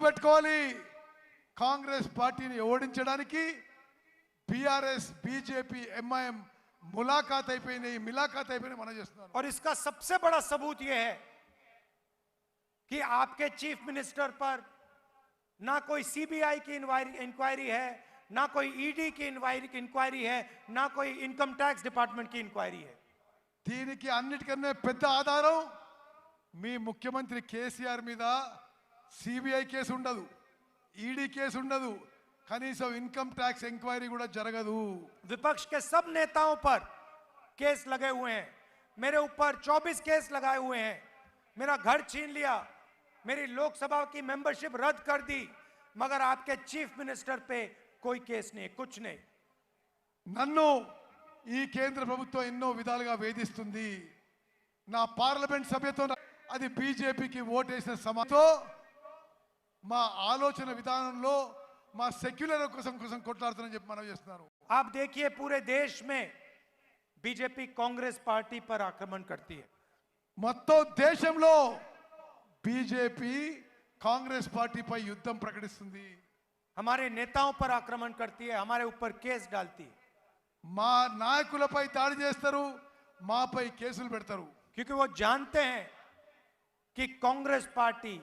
గుర్తుపెట్టుకోవాలి కాంగ్రెస్ పార్టీని ఓడించడానికి బీఆర్ఎస్ బీజేపీ ఎంఐఎం ములాఖాత్ అయిపోయినాయి మిలాఖాత్ అయిపోయినాయి మనం చేస్తున్నాను और इसका सबसे बड़ा सबूत यह है कि आपके चीफ मिनिस्टर पर ना कोई सीबीआई की इंक्वायरी है ना कोई ईडी की इंक्वायरी है ना कोई इनकम टैक्स डिपार्टमेंट की इंक्वायरी है దీనికి అన్నిటికన్నా పెద్ద ఆధారం మీ ముఖ్యమంత్రి కేసీఆర్ మీద సిబిఐ కేసు ఉండదు ఈడీ కేసు ఉండదు కనీసం ఇన్కమ్ ట్యాక్స్ ఎంక్వైరీ కూడా జరగదు विपक्ष के सब नेताओं पर केस लगे हुए हैं मेरे ऊपर 24 केस लगाए हुए हैं मेरा घर छीन लिया मेरी लोकसभा की मेंबरशिप रद्द कर दी मगर आपके चीफ मिनिस्टर पे कोई केस नहीं कुछ नहीं నన్ను ఈ కేంద్ర ప్రభుత్వం ఎన్నో విధాలుగా వేధిస్తుంది నా పార్లమెంట్ సభ్యతో అది బీజేపీకి ఓటేసిన సమాతో మా ఆలోచన విధానంలో మా సెక్యులర్ కోసం కోసం కొట్లాడుతానని చెప్పి మనం చేస్తున్నారు आप देखिए पूरे देश में बीजेपी कांग्रेस पार्टी पर आक्रमण करती है మొత్తం దేశంలో బీజేపీ కాంగ్రెస్ పార్టీపై యుద్ధం ప్రకటిస్తుంది हमारे नेताओं पर आक्रमण करती है हमारे ऊपर केस डालती है మా నాయకులపై దాడి చేస్తారు మాపై కేసులు పెడతారు क्योंकि वो जानते हैं कि कांग्रेस पार्टी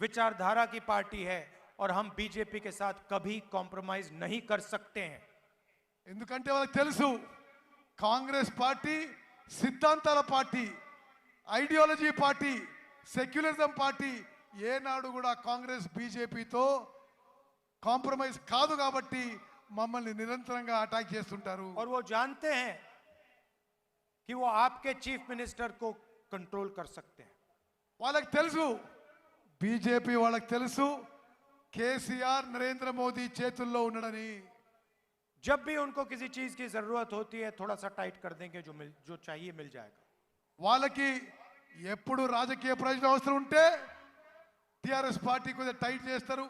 विचारधारा की पार्टी है और हम बीजेपी के साथ कभी कॉम्प्रोमाइज नहीं कर सकते हैं ఎందుకంటే వాళ్ళకి తెలుసు కాంగ్రెస్ పార్టీ సిద్ధాంతాల party ideology party secularism party ఏనాడు కూడా కాంగ్రెస్ బీజేపీతో కాంప్రమైజ్ కాదు కాబట్టి మమ్మల్ని నిరంతరంగా అటాక్ చేస్తుంటారు और वो जानते हैं कि वो आपके चीफ मिनिस्टर को कंट्रोल कर सकते हैं వాళ్ళకి తెలుసు బీజేపీ వాళ్ళకి తెలుసు కేసీఆర్ నరేంద్ర మోదీ చేతుల్లో ఉండడని जब भी उनको किसी चीज की जरूरत होती है थोड़ा सा टाइट कर देंगे जो मिल जो चाहिए मिल जाएगा వాళ్ళకి ఎప్పుడు రాజకీయ ప్రయోజనం అవసరం ఉంటే టిఆర్ఎస్ పార్టీ కొద్దిగా టైట్ చేస్తారు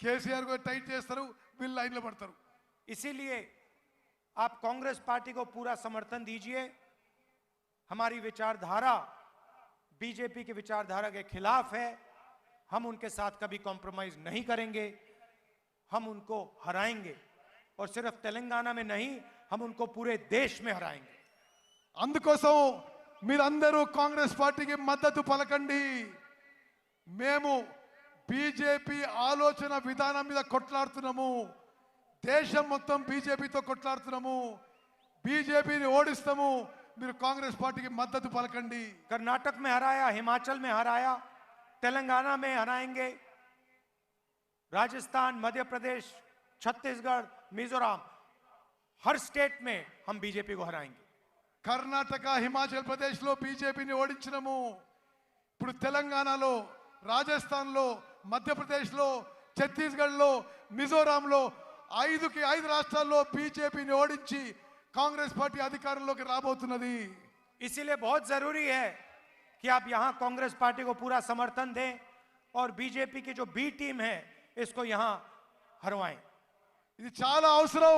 కేసీఆర్ కొద్దిగా టైట్ చేస్తారు వీళ్ళు లైన్లో పడతారు इसीलिए आप कांग्रेस पार्टी को पूरा समर्थन दीजिए हमारी विचारधारा बीजेपी की विचारधारा के खिलाफ है हम उनके साथ कभी कॉम्प्रोमाइज नहीं करेंगे हम उनको हराएंगे और सिर्फ तेलंगाना में नहीं हम उनको पूरे देश में हराएंगे అందుకోసం మీరందరూ కాంగ్రెస్ పార్టీకి మద్దతు పలకండి మేము బీజేపీ ఆలోచన విధానం మీద కొట్లాడుతున్నాము దేశం మొత్తం బీజేపీతో కొట్లాడుతున్నాము బీజేపీని ఓడిస్తాము మీరు కాంగ్రెస్ పార్టీకి మద్దతు పలకండి कर्नाटक में हराया हिमाचल में हराया तेलंगाना में हराएंगे राजस्थान मध्य प्रदेश छत्तीसगढ़ मिजोरम हर स्टेट में हम बीजेपी को हराएंगे కర్ణాటక హిమాచల్ ప్రదేశ్లో బీజేపీని ఓడించినము ఇప్పుడు తెలంగాణలో రాజస్థాన్లో మధ్యప్రదేశ్లో ఛత్తీస్గఢ్లో మిజోరాంలో ఐదుకి ఐదు రాష్ట్రాల్లో బీజేపీని ఓడించి కాంగ్రెస్ పార్టీ అధికారంలోకి రాబోతున్నది इसीलिए बहुत जरूरी है कि आप यहां कांग्रेस पार्टी को पूरा समर्थन दें और बीजेपी की जो बी टीम है इसको यहां हरवाएं ఇది చాలా అవసరం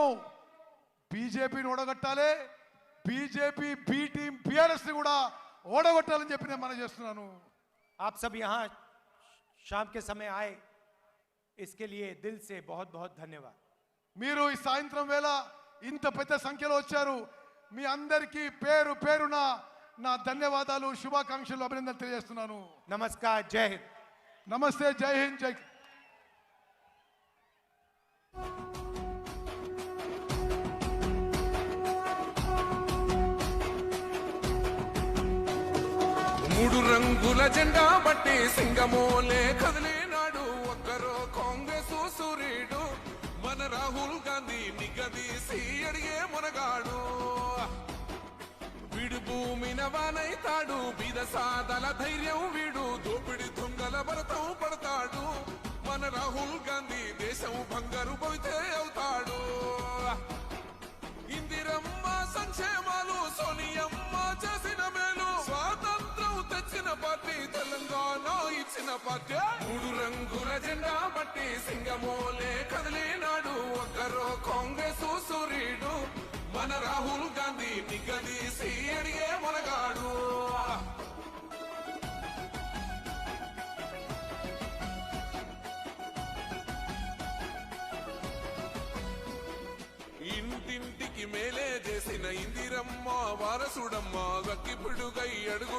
బీజేపీని ఓడగొట్టాలి బీజేపీ బి టీం బీఆర్ఎస్ ని కూడా ఓడగొట్టాలని చెప్పి నేను మనం చేస్తున్నాను आप सब यहां शाम के समय आए इसके लिए दिल से बहुत बहुत धन्यवाद మీరు ఈ సాయంత్రం వేళ ఇంత పెద్ద సంఖ్యలో వచ్చారు మీ అందరికీ పేరు పేరున నా ధన్యవాదాలు శుభాకాంక్షలు అభినందనలు తెలియజేస్తున్నాను. నమస్కార్ జై హింద్. నమస్తే జై హింద్ జై మూడు రంగుల జెండా బట్టి సింగమోలే భూమిన బీద సాదల ధైర్యం వీడు. దోపిడి దొంగల భరతం పడతాడు. మన రాహుల్ గాంధీ దేశం బంగారు పోతే అవుతాడు. ఇందిరమ్మ సంక్షేమాలు సోనియమ్మ చేసిన మేలు. స్వాతంత్రం తెచ్చిన పార్టీ తెలంగాణ ఇచ్చిన పార్టీ. మూడు రంగుల జెండా బట్టి సింగమోలే కదిలినాడు. ఒక్కరో కాంగ్రెస్ సూర్యుడు. మన రాహుల్ గాంధీ నిగదీసి వారసుడమ్మ గక్కిపుడుగై అడుగు